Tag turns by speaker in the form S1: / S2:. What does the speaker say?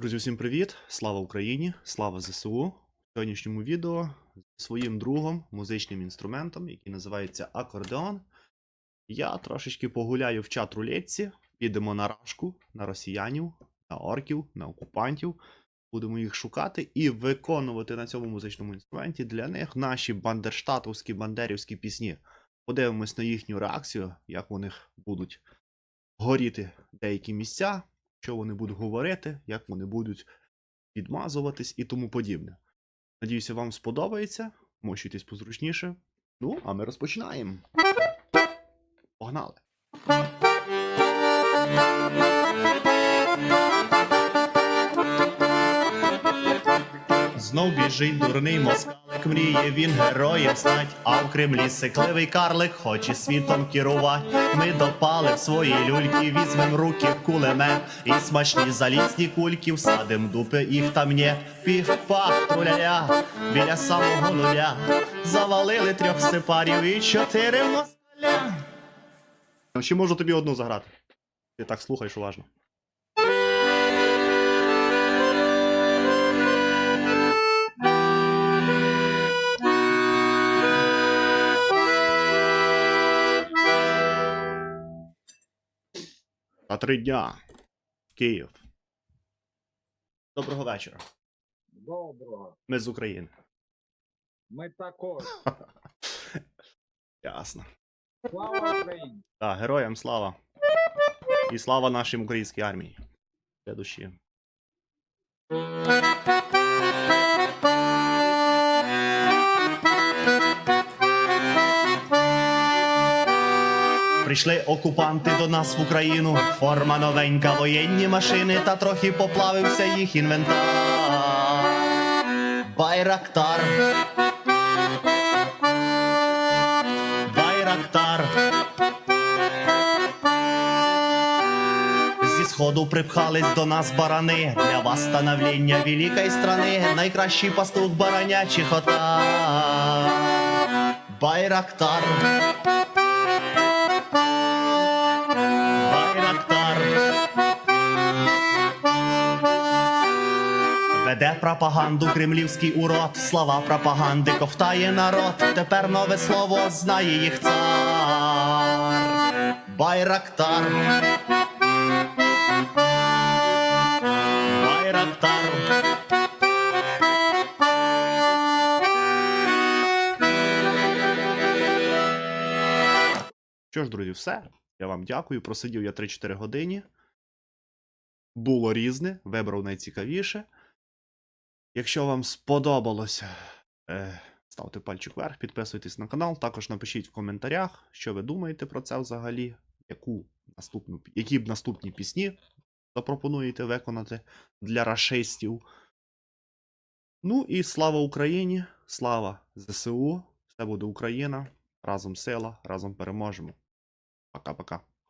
S1: Друзі, всім привіт! Слава Україні! Слава ЗСУ! В сьогоднішньому відео зі своїм другом, музичним інструментом, який називається акордеон. Я трошечки погуляю в чат рулетці, підемо на рашку, на росіянів, на орків, на окупантів. Будемо їх шукати і виконувати на цьому музичному інструменті для них наші бандерштатовські бандерівські пісні. Подивимось на їхню реакцію, як у них будуть горіти деякі місця, що вони будуть говорити, як вони будуть відмазуватись і тому подібне. Надіюся, вам сподобається. Мощуйтесь позручніше. Ну, а ми розпочинаємо. Погнали! Знов біжить дурний москалик, мріє він героєм стать, а в Кремлі сикливий карлик хоче світом керувати. Ми допали в свої люльки, візьмем руки кулемет і смачні залізні кульки всадим дупи їх там є. Пів-пах, труляля, біля самого нуля. Завалили трьох сепарів і чотири москаля. Чи можу тобі одну заграти? Ти так слухаєш уважно. На три дня. Київ. Доброго вечора.
S2: Доброго.
S1: Ми з України.
S2: Ми також.
S1: Ясно.
S2: Слава Україні!
S1: Так, героям слава. І слава нашій українській армії. Для душі. Прийшли окупанти до нас в Україну. Форма новенька, воєнні машини, та трохи поплавився їх інвентар. Байрактар. Байрактар. Зі сходу припхались до нас барани. Для восстановлення великої страни. Найкращий пастух баранячих отар. Байрактар. Байрактар. Веде пропаганду кремлівський урод, слова пропаганди ковтає народ. Тепер нове слово знає їх цар. Байрактар. Байрактар. Що ж, друзі, все. Я вам дякую. Просидів я 3-4 години. Було різне, вибрав найцікавіше. Якщо вам сподобалося, е, ставте пальчик вверх, підписуйтесь на канал. Також напишіть в коментарях, що ви думаєте про це взагалі, яку наступну, які б наступні пісні запропонуєте виконати для рашистів. Ну і слава Україні! Слава ЗСУ! Все буде Україна! Разом сила, разом переможемо. Пока-пока.